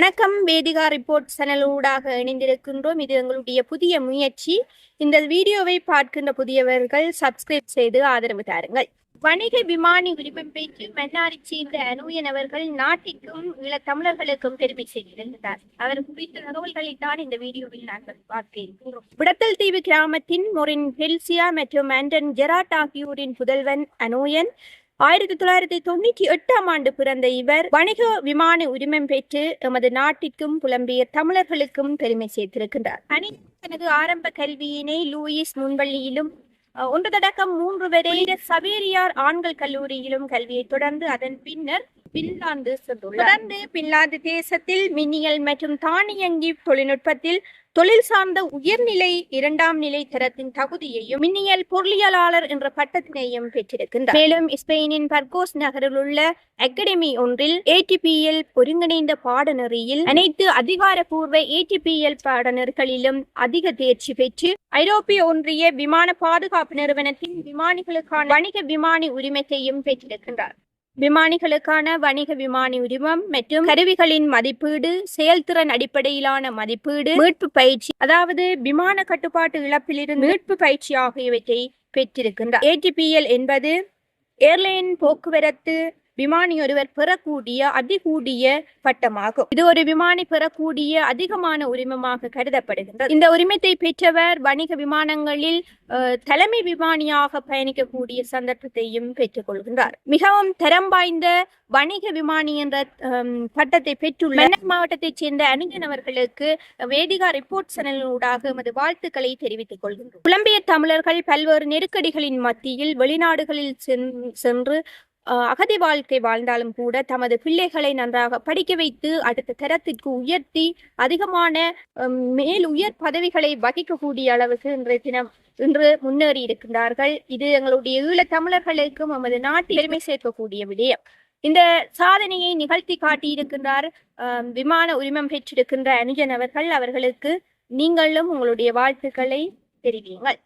வணக்கம். வேதிகா ரிப்போர்ட் சேனலூடாக இணைந்திருக்கின்றோம். இது எங்களுடைய புதிய முயற்சி. இந்த வீடியோவை பார்க்கின்ற புதியவர்கள் சப்ஸ்கிரைப் செய்து ஆதரவு தாருங்கள். வணிக விமானி உரிமம் பெற்று மன்னாரை சேர்ந்த அனுயன் அவர்கள் நாட்டிற்கும் இள தமிழர்களுக்கும் பெருமை செய்திருந்தார். அவர் குறித்த தகவல்களை தான் இந்த வீடியோவில் நாங்கள் பார்க்க இருக்கிறோம் விடத்தல் தீவு கிராமத்தின் மொரின் ஹெல்சியா மற்றும் ஆண்டன் ஜெராட் ஆகியோரின் புதல்வன் அனுயன் ஆயிரத்தி தொள்ளாயிரத்தி தொண்ணூற்றி எட்டாம் ஆண்டு பிறந்த இவர் வணிக விமான உரிமம் பெற்று எமது நாட்டிற்கும் புலம்பெயர் தமிழர்களுக்கும் பெருமை சேர்த்திருக்கின்றார். தனது ஆரம்ப கல்வியினை லூயிஸ் முன்பள்ளியிலும் ஒன்று தடக்கம் மூன்று வரை சவேரியார் ஆண்கள் கல்லூரியிலும் கல்வியை தொடர்ந்து அதன் பின்னர் பின்லாந்து சென்றுள்ளார். தொடர்ந்து பின்லாந்து தேசத்தில் மின்னியல் மற்றும் தானியங்கி தொழில்நுட்பத்தில் தொழில் சார்ந்த உயர்நிலை இரண்டாம் நிலை தரத்தின் தகுதியையும் மின்னியல் பொருளியலாளர் என்ற பட்டத்தினையும் பெற்றிருக்கின்றார். மேலும் ஸ்பெயினின் பர்கோஸ் நகரில் உள்ள அகாடமி ஒன்றில் ஏடிபிஎல் ஒருங்கிணைந்த பாடநெறியில் அனைத்து அதிகாரப்பூர்வ ஏடிபிஎல் பாடநெறிகளிலும் அதிக தேர்ச்சி பெற்று ஐரோப்பிய ஒன்றிய விமான பாதுகாப்பு நிறுவனத்தின் விமானிகளுக்கான வணிக விமானி உரிமத்தையும் பெற்றிருக்கின்றார். விமானிகளுக்கான வணிக விமானி உரிமம் மற்றும் கருவிகளின் மதிப்பீடு செயல்திறன் அடிப்படையிலான மதிப்பீடு மீட்பு பயிற்சி அதாவது விமான கட்டுப்பாட்டு இழப்பிலிருந்து மீட்பு பயிற்சி ஆகியவற்றை பெற்றிருக்கின்றார். ஏடிபிஎல் என்பது ஏர்லைன் போக்குவரத்து விமானி ஒருவர் பெறக்கூடிய அதிகூடிய பட்டமாகும். இது ஒரு விமானி பெறக்கூடிய அதிகமான உரிமமாக கருதப்படுகின்றது. இந்த உரிமத்தை பெற்றவர் வணிக விமானங்களில் தலைமை விமானியாக பயணிக்கக்கூடிய சந்தர்ப்பத்தையும் பெற்றுக் கொள்கின்றார் மிகவும் தரம் வாய்ந்த வணிக விமானி என்ற ஹம், பட்டத்தை பெற்றுள்ள மாவட்டத்தைச் சேர்ந்த அணிகன் அவர்களுக்கு வேதிகா ரிப்போர்ட் சேனலூடாக எமது வாழ்த்துக்களை தெரிவித்துக் கொள்கின்றோம். புலம்பிய தமிழர்கள் பல்வேறு நெருக்கடிகளின் மத்தியில் வெளிநாடுகளில் சென்- சென்று அகதி வாழ்க்கை வாழ்ந்தாலும் கூட தமது பிள்ளைகளை நன்றாக படிக்க வைத்து அடுத்த தரத்திற்கு உயர்த்தி அதிகமான மேல் உயர் பதவிகளை வகிக்கக்கூடிய அளவுக்கு இன்றைய தினம் இன்று முன்னேறி இருக்கின்றார்கள். இது எங்களுடைய ஈழத் தமிழர்களுக்கும் நமது நாட்டில் பெருமை சேர்க்கக்கூடிய விடயம். இந்த சாதனையை நிகழ்த்தி காட்டியிருக்கின்றார் விமான உரிமம் பெற்றிருக்கின்ற அனுஜன் அவர்கள். அவர்களுக்கு நீங்களும் உங்களுடைய வாழ்த்துக்களை தெரிவியுங்கள்.